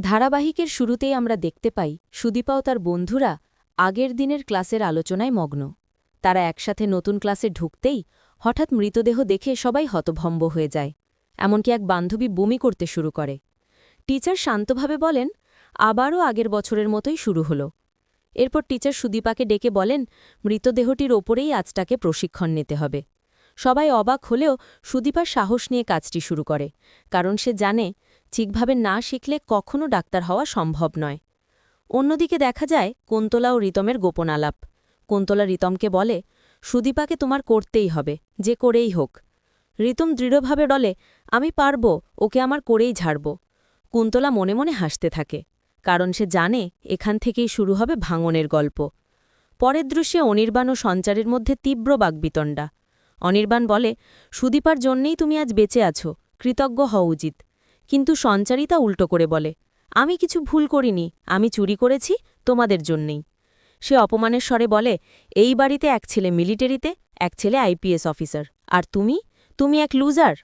ধারাবাহিকের শুরুতেই আমরা দেখতে পাই সুদীপাও তার বন্ধুরা আগের দিনের ক্লাসের আলোচনায় মগ্ন। তারা একসাথে নতুন ক্লাসে ঢুকতেই হঠাৎ মৃতদেহ দেখে সবাই হতভম্ব হয়ে যায়। এমনকি এক বান্ধবী বমি করতে শুরু করে। টিচার শান্তভাবে বলেন, আবারও আগের বছরের মতোই শুরু হলো। এরপর টিচার সুদীপাকে ডেকে বলেন, মৃতদেহটির ওপরেই আজটাকে প্রশিক্ষণ নিতে হবে। সবাই অবাক হলেও সুদীপার সাহস নিয়ে কাজটি শুরু করে, কারণ সে জানে ঠিকভাবে না শিখলে কখনো ডাক্তার হওয়া সম্ভব নয়। অন্যদিকে দেখা যায় কুন্তলা ও রিতমের গোপন আলাপ কুন্তলা রিতমকে বলে, সুদীপাকে তোমার করতেই হবে, যে করেই হোক রিতম দৃঢ়ভাবে বলে, আমি পারব, ওকে আমার করেই ঝাড়ব কুন্তলা মনে মনে হাসতে থাকে, কারণ সে জানে এখান থেকেই শুরু হবে ভাঙনের গল্প। পরের দৃশ্যে অনির্বাণ ও সঞ্চারের মধ্যে তীব্র বাগবিতণ্ডা অনির্বাণ বলে, সুদীপার জন্যেই তুমি আজ বেঁচে আছো, কৃতজ্ঞ হওয়া উচিত। কিন্তু সঞ্চারিতা উল্টো করে বলে, আমি কিছু ভুল করিনি, আমি চুরি করেছি তোমাদের জন্যেই। সে অপমানের স্বরে বলে, এই বাড়িতে এক ছেলে মিলিটারিতে, এক ছেলে আইপিএস অফিসার। আর তুমি? তুমি এক লুজার।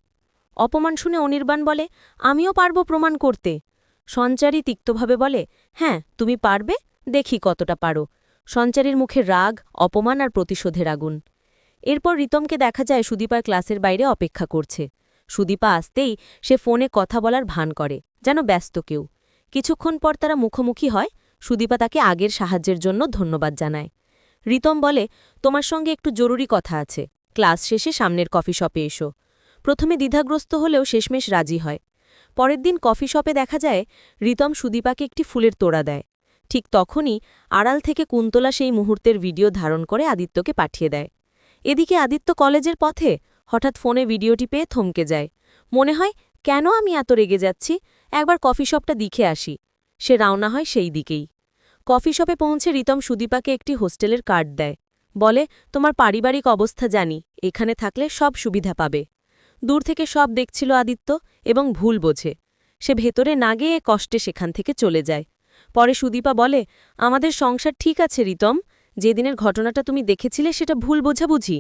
অপমান শুনে অনির্বাণ বলে, আমিও পারব প্রমাণ করতে। সঞ্চারী তিক্তভাবে বলে হ্যাঁ তুমি পারবে, দেখি কতটা পারো। সঞ্চারীর মুখে রাগ, অপমান আর প্রতিশোধের আগুন। এরপর রিতমকে দেখা যায় সুদীপার ক্লাসের বাইরে অপেক্ষা করছে। সুদীপা আসতেই সে ফোনে কথা বলার ভান করে, যেন ব্যস্ত কেউ। কিছুক্ষণ পর তারা মুখোমুখি হয়, সুদীপা তাকে আগের সাহায্যের জন্য ধন্যবাদ জানায়। রিতম বলে, তোমার সঙ্গে একটু জরুরি কথা আছে। ক্লাস শেষে সামনের কফি শপে এসো। প্রথমে দ্বিধাগ্রস্ত হলেও শেষমেশ রাজি হয়। পরের দিন কফি শপে দেখা যায়, রিতম সুদীপাকে একটি ফুলের তোড়া দেয়। ঠিক তখনই আড়াল থেকে কুন্তলা সেই মুহূর্তের ভিডিও ধারণ করে আদিত্যকে পাঠিয়ে দেয়। এদিকে আদিত্য কলেজের পথে হঠাৎ ফোনে ভিডিওটি পেয়ে থমকে যায়। মনে হয়, কেন আমি এত রেগে যাচ্ছি? একবার কফি শপটা দিখে আসি। সে রওনা হয় সেই দিকেই। কফি শপে পৌঁছে রিতম সুদীপাকে একটি হোস্টেলের কার্ড দেয়। বলে, তোমার পারিবারিক অবস্থা জানি, এখানে থাকলে সব সুবিধা পাবে। দূর থেকে সব দেখছিল আদিত্য এবং ভুল বোঝে। সে ভেতরে না গিয়ে কষ্টে সেখান থেকে চলে যায়। পরে সুদীপা বলে, আমাদের সংসার ঠিক আছে, রিতম। যেদিনের ঘটনাটা তুমি দেখেছিলে সেটা ভুল বোঝাবুঝি।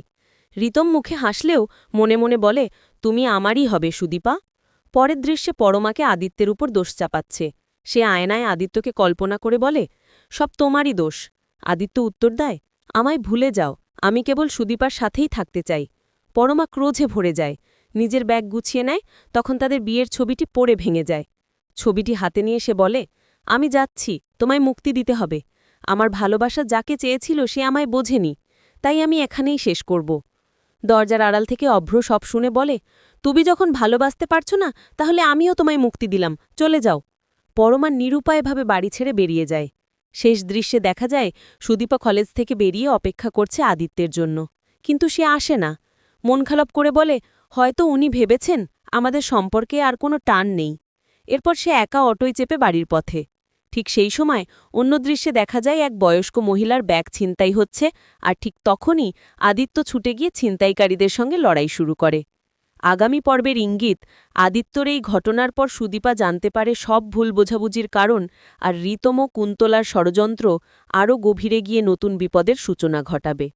রিতম মুখে হাসলেও মনে মনে বলে, তুমি আমারই হবে, সুদীপা। পরের দৃশ্যে পরমাকে আদিত্যের উপর দোষ চাপাচ্ছে। সে আয়নায় আদিত্যকে কল্পনা করে বলে, সব তোমারই দোষ। আদিত্য উত্তর দেয়, আমায় ভুলে যাও, আমি কেবল সুদীপার সাথেই থাকতে চাই। পরমা ক্রোধে ভরে যায়, নিজের ব্যাগ গুছিয়ে নেয়, তখন তাদের বিয়ের ছবিটি পড়ে ভেঙে যায়। ছবিটি হাতে নিয়ে সে বলে, আমি যাচ্ছি, তোমায় মুক্তি দিতে হবে। আমার ভালোবাসা যাকে চেয়েছিল সে আমায় বোঝেনি, তাই আমি এখানেই শেষ করব। দরজার আড়াল থেকে অভ্র সব শুনে বলে, তুমি যখন ভালোবাসতে পারছ না, তাহলে আমিও তোমায় মুক্তি দিলাম, চলে যাও। পরমা নিরুপায়ভাবে বাড়ি ছেড়ে বেরিয়ে যায়। শেষ দৃশ্যে দেখা যায়, সুদীপা কলেজ থেকে বেরিয়ে অপেক্ষা করছে আদিত্যের জন্য। কিন্তু সে আসে না। মন খারাপ করে বলে, হয়তো উনি ভেবেছেন আমাদের সম্পর্কে আর কোনো টান নেই। এরপর সে একা অটোয় চেপে বাড়ির পথে। ঠিক সেই সময় অন্য দৃশ্যে দেখা যায় এক বয়স্ক মহিলার ব্যাগ ছিনতাই হচ্ছে আর ঠিক তখনই আদিত্য ছুটে গিয়ে ছিনতাইকারীদের সঙ্গে লড়াই শুরু করে। আগামী পর্বের ইঙ্গিত, আদিত্যর এই ঘটনার পর সুদীপা জানতে পারে সব ভুল বোঝাবুঝির কারণ আর রীতম কুন্তলার ষড়যন্ত্র আরও গভীরে গিয়ে নতুন বিপদের সূচনা ঘটাবে।